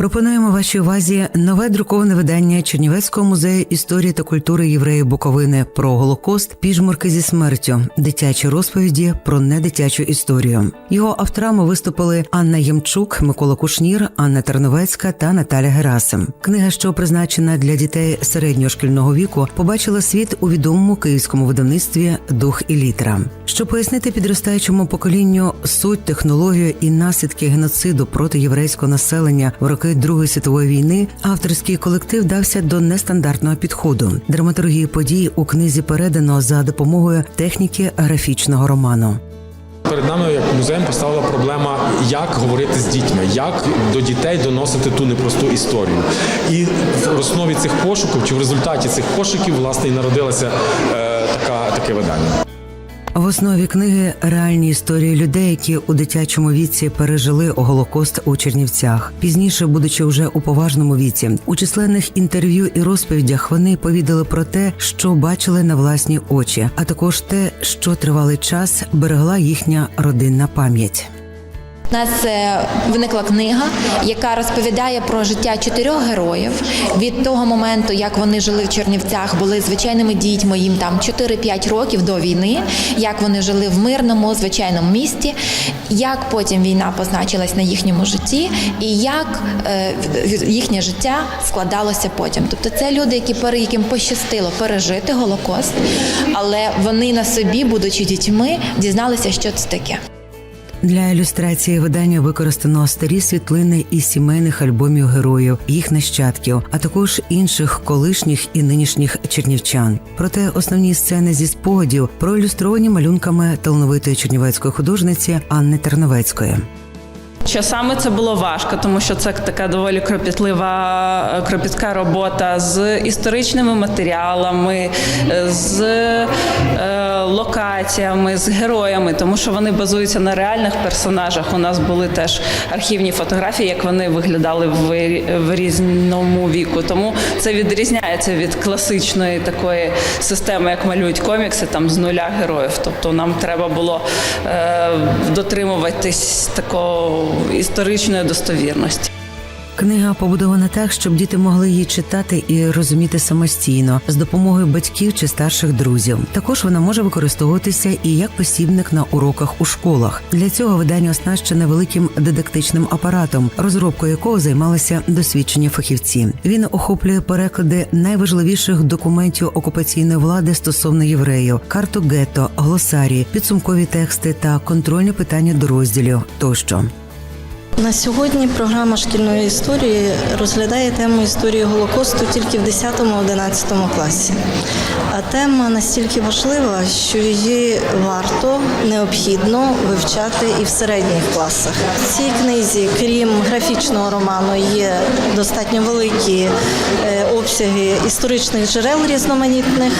Пропонуємо вашій увазі нове друковане видання Чернівецького музею історії та культури євреїв Буковини про Голокост, піжмурки зі смертю, дитячі розповіді про недитячу історію. Його авторами виступили Анна Ємчук, Микола Кушнір, Анна Терновецька та Наталя Герасим. Книга, що призначена для дітей середнього шкільного віку, побачила світ у відомому київському видавництві Дух і літера. Щоб пояснити підростаючому поколінню суть, технологію і наслідки геноциду проти єврейського населення в роки Другої світової війни, авторський колектив дався до нестандартного підходу. Драматургії подій у книзі передано за допомогою техніки графічного роману. Перед нами, як музеєм, поставила проблема, як говорити з дітьми, як до дітей доносити ту непросту історію. І в основі цих пошуків, чи в результаті цих пошуків, власне, і народилося е, така, таке видання. В основі книги реальні історії людей, які у дитячому віці пережили Голокост у Чернівцях. Пізніше, будучи вже у поважному віці, у численних інтерв'ю і розповідях вони повідали про те, що бачили на власні очі, а також те, що тривалий час берегла їхня родинна пам'ять. У нас е, виникла книга, яка розповідає про життя чотирьох героїв. Від того моменту, як вони жили в Чернівцях, були звичайними дітьми, їм там 4-5 років до війни, як вони жили в мирному, звичайному місті, як потім війна позначилась на їхньому житті, і як е, їхнє життя складалося потім. Тобто, це люди, які яким пощастило пережити Голокост, але вони на собі, будучи дітьми, дізналися, що це таке. Для ілюстрації видання використано старі світлини із сімейних альбомів героїв, їх нащадків, а також інших колишніх і нинішніх чернівчан. Проте основні сцени зі спогадів проілюстровані малюнками талановитої чернівецької художниці Анни Терновецької. Часами це було важко, тому що це така доволі кропітлива, кропітка робота з історичними матеріалами, з е, локаціями, з героями, тому що вони базуються на реальних персонажах. У нас були теж архівні фотографії, як вони виглядали в, в різному віку. Тому це відрізняється від класичної такої системи, як малюють комікси, там з нуля героїв. Тобто нам треба було е, дотримуватись такого історичної достовірності. Книга побудована так, щоб діти могли її читати і розуміти самостійно з допомогою батьків чи старших друзів. Також вона може використовуватися і як посібник на уроках у школах. Для цього видання оснащене великим дидактичним апаратом, розробкою якого займалися досвідчені фахівці. Він охоплює переклади найважливіших документів окупаційної влади стосовно євреїв, карту гетто, глосарії, підсумкові тексти та контрольні питання до розділів тощо. На сьогодні програма шкільної історії розглядає тему історії Голокосту тільки в 10-11 класі. А тема настільки важлива, що її варто необхідно вивчати і в середніх класах. В цій книзі, крім графічного роману, є достатньо великі е, обсяги історичних джерел різноманітних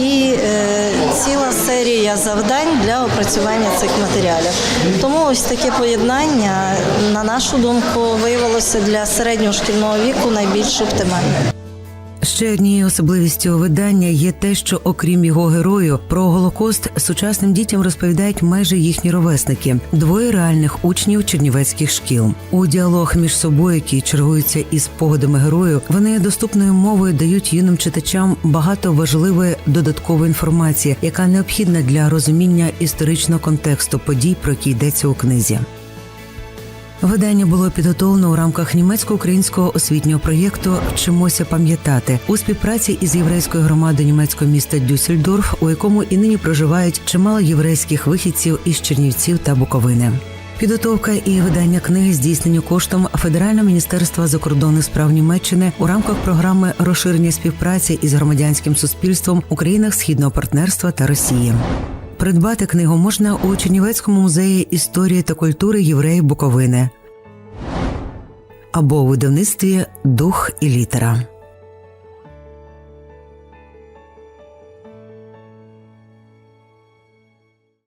і е, ціла серія завдань для опрацювання цих матеріалів. Тому ось таке поєднання, на нашу думку, виявилося для середнього шкільного віку найбільш оптимальним. Ще однією особливістю видання є те, що окрім його герою, про голокост сучасним дітям розповідають майже їхні ровесники двоє реальних учнів чернівецьких шкіл. У діалог між собою, які чергуються із спогадами герою, вони доступною мовою дають юним читачам багато важливої додаткової інформації, яка необхідна для розуміння історичного контексту подій, про які йдеться у книзі. Видання було підготовлено у рамках німецько-українського освітнього проєкту Вчимося пам'ятати у співпраці із єврейською громадою німецького міста Дюссельдорф, у якому і нині проживають чимало єврейських вихідців із Чернівців та Буковини. Підготовка і видання книги здійснені коштом Федерального міністерства закордонних справ Німеччини у рамках програми розширення співпраці із громадянським суспільством у східного партнерства та Росії. Придбати книгу можна у Чернівецькому музеї історії та культури євреїв Буковини або у видавництві Дух і літера.